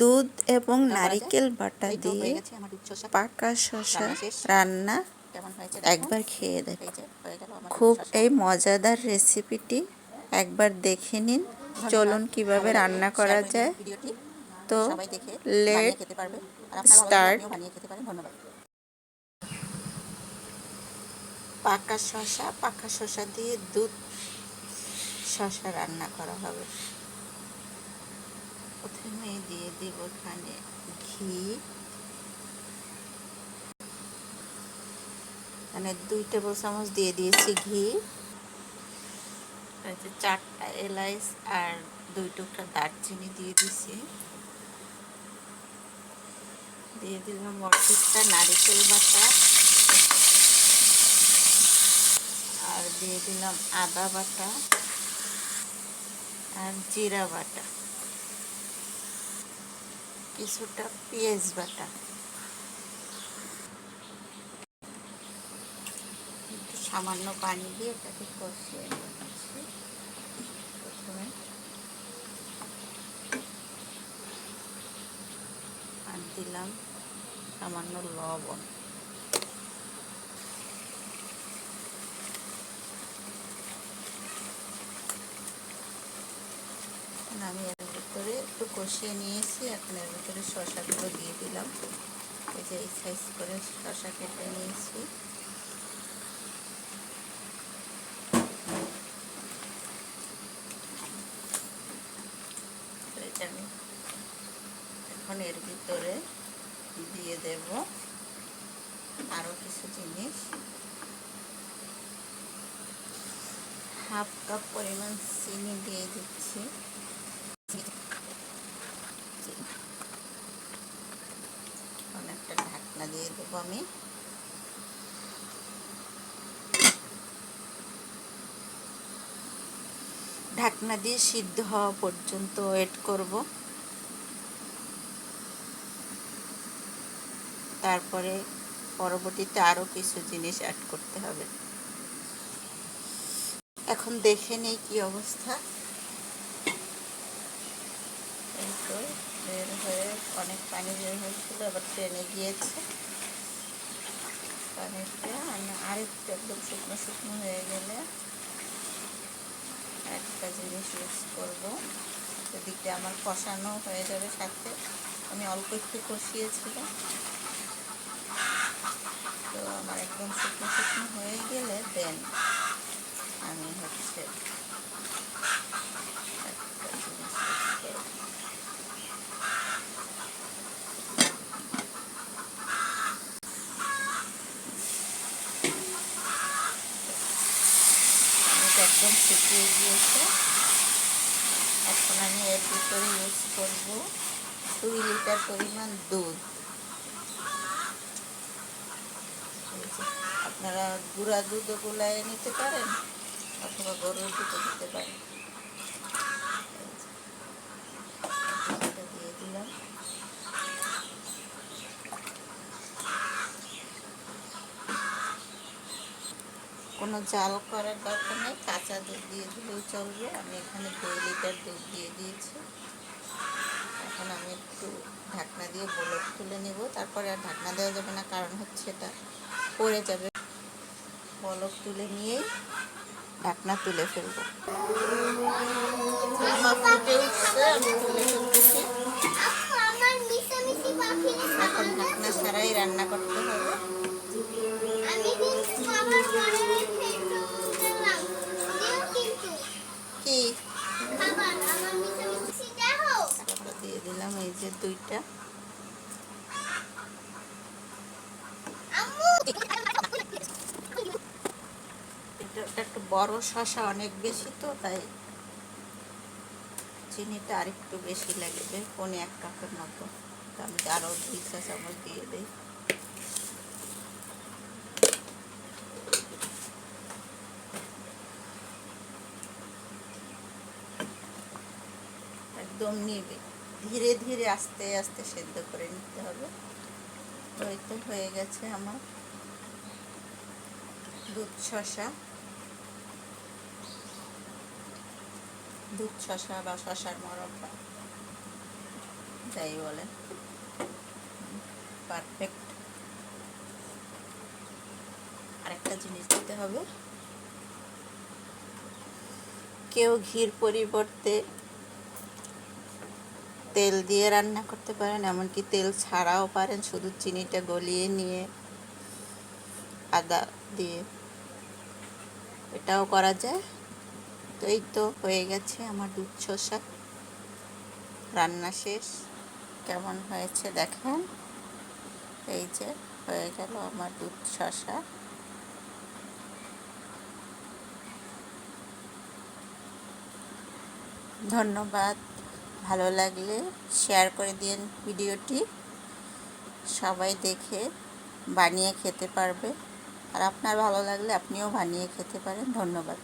দুধ এবং। নারিকেল বাটা দিয়ে পাকা শশা রান্না একবার খেয়ে দেখ। খুব এই মজাদার রেসিপিটি একবার দেখে নিন। চলুন কীভাবে রান্না করা যায়। তো পারেন। ধন্যবাদ। পাকা শসা পাকা শসা দিয়ে দুধ শসা রান্না করা হবে। প্রথমে দিয়ে দিব এখানে ঘি। মানে দুই টেবিল চামচ দিয়ে দিয়েছি ঘি। যে চারটা এলাইচ আর দুই টুকরা দারচিনি দিয়ে দিছি দিয়ে দিলাম অর্ধেকটা নারিকেল বাটা। আর দিয়ে দিলাম আদা বাটা। আর জিরা বাটা। কিছুটা পেঁয়াজ বাটা। একটু সামান্য পানি দিয়ে এটাকে কষিয়ে প্রথমে আর দিলাম সামান্য লবণ। আমি একটু কষিয়ে নিয়েছি, এখন এর ভিতরে শশাগুলো দিয়ে দিলাম। এই যে এই সাইজ করে শশা কেটে নিয়েছি। এখন এর ভিতরে দিয়ে দেব আরও কিছু জিনিস। হাফ কাপ পরিমাণ চিনি দিয়ে দিচ্ছি। ঢাকনা দিয়ে দেবো আমি। ঢাকনা দিয়ে সিদ্ধ হওয়া পর্যন্ত ওয়েট করব। তারপরে পরবর্তীতে আরও কিছু জিনিস অ্যাড করতে হবে। এখন দেখে নেই কি অবস্থা। এই তো। বের হয়ে অনেক পানি বের হয়েছিল, আবার ট্রেনে গিয়েছে। পানিটা আমি আরেকটু একদম শুকনো শুকনো হয়ে গেলে একটা জিনিস ইউজ করব। এদিকে আমার কষানো হয়ে যাবে সাথে। আমি অল্প একটু কষিয়েছিলাম। তো আমার একদম শুকনো শুকনো হয়ে গেলে দেন আমি হচ্ছে একটা জিনিস use করব। এটা একদম শুকিয়ে গিয়েছে। এখন আমি এর ভিতরে ইউজ করব দুই লিটার পরিমাণ দুধ। আপনারা গুঁড়া দুধও গুলায় নিতে পারেন অথবা গরুর দুধও দিতে পারেন এই যে, দুধটা দিয়ে দিলাম কোনো জাল করার দরকার নেই কাঁচা দুধ দিয়ে দিলেও চলবে। আমি এখানে দুই লিটার দুধ দিয়ে দিয়েছি। এখন আমি একটু ঢাকনা দিয়ে বলক তুলে নেব। তারপরে আর ঢাকনা দেওয়া যাবে না কারণ হচ্ছে এটা পড়ে যাবে। বলক তুলে নিয়েই ঢাকনা তুলে ফেলব। আমার ফুটে উঠছে আমি তুলে ফেলতেছি এখন ঢাকনা ছাড়াই রান্না করতে হবে। দুইটা। একটু বড় শশা অনেক বেশি তো, তাই চিনিটা আরেকটু বেশি লাগবে, পনে এক কাপের মতো। তো আমি আরও দুই চা চামচ দিয়ে দিই। একদম নিবে। ধীরে ধীরে আস্তে আস্তে সেদ্ধ করে নিতে হবে। এই তো হয়ে গেছে আমার দুধ শশা দুধ শশা বা শশার মরব্বা যাই বলেন পারফেক্ট। আরেকটা জিনিস দিতে হবে। কেউ ঘির পরিবর্তে তেল দিয়ে রান্না করতে পারেন, এমনকি তেল ছাড়াও পারেন, শুধু চিনিটা গলিয়ে নিয়ে আদা দিয়ে। এটাও করা যায়। তো এই তো হয়ে গেছে আমার দুধ শসা। রান্না শেষ। কেমন হয়েছে দেখেন? এই যে হয়ে গেল আমার দুধ শসা। ধন্যবাদ। ভালো লাগলে শেয়ার করে দিন ভিডিওটি। সবাই দেখে বানিয়ে খেতে পারবে। আর আপনার ভালো লাগলে আপনিও বানিয়ে খেতে পারেন। ধন্যবাদ।